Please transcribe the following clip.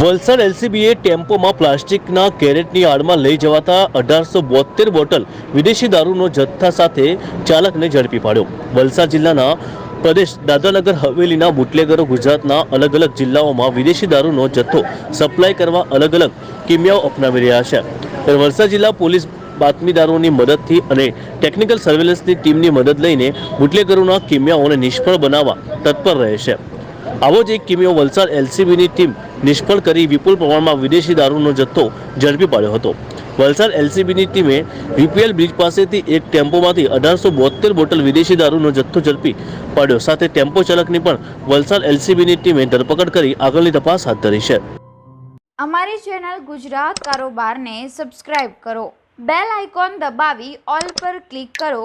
વલસાડ એલસીબીએ ટેમ્પોમાં પ્લાસ્ટિકના કેરેટની આડમાં લઈ જવાતા અઢારસો બોતેર બોટલ વિદેશી દારૂનો જથ્થા સાથે ચાલકને ઝડપી પાડ્યો. વલસાડ જિલ્લાના પ્રદેશ દાદાનગર હવેલીના બુટલેગરો, ગુજરાતના અલગ અલગ જિલ્લાઓમાં વિદેશી દારૂનો જથ્થો સપ્લાય કરવા અલગ અલગ કિમિયાઓ અપનાવી રહ્યા છે. વલસાડ જિલ્લા પોલીસ બાતમીદારોની મદદથી અને ટેકનિકલ સર્વેલન્સની ટીમની મદદ લઈને બુટલેગરોના કિમિયાઓને નિષ્ફળ બનાવવા તત્પર રહે છે. આવો જ એક કિમિયો વલસાડ એલસીબીની ટીમ નિષ્ફળ કરી વિપુલ પ્રમાણમાં વિદેશી દારૂનો જથ્થો ઝડપી પાડ્યો હતો. વલસાડ એલસીબીની ટીમે વીપીએલ બ્રિજ પાસેથી એક ટેમ્પોમાંથી અઢારસો બોતેર બોટલ વિદેશી દારૂનો જથ્થો ઝડપી પાડ્યો. સાથે ટેમ્પો ચાલકની પણ વલસાડ એલસીબીની ટીમે ધરપકડ કરી આગળની તપાસ હાથ ધરી છે. અમારી ચેનલ ગુજરાત કારોબારને સબસ્ક્રાઇબ કરો. બેલ આઇકોન દબાવી ઓલ પર ક્લિક કરો.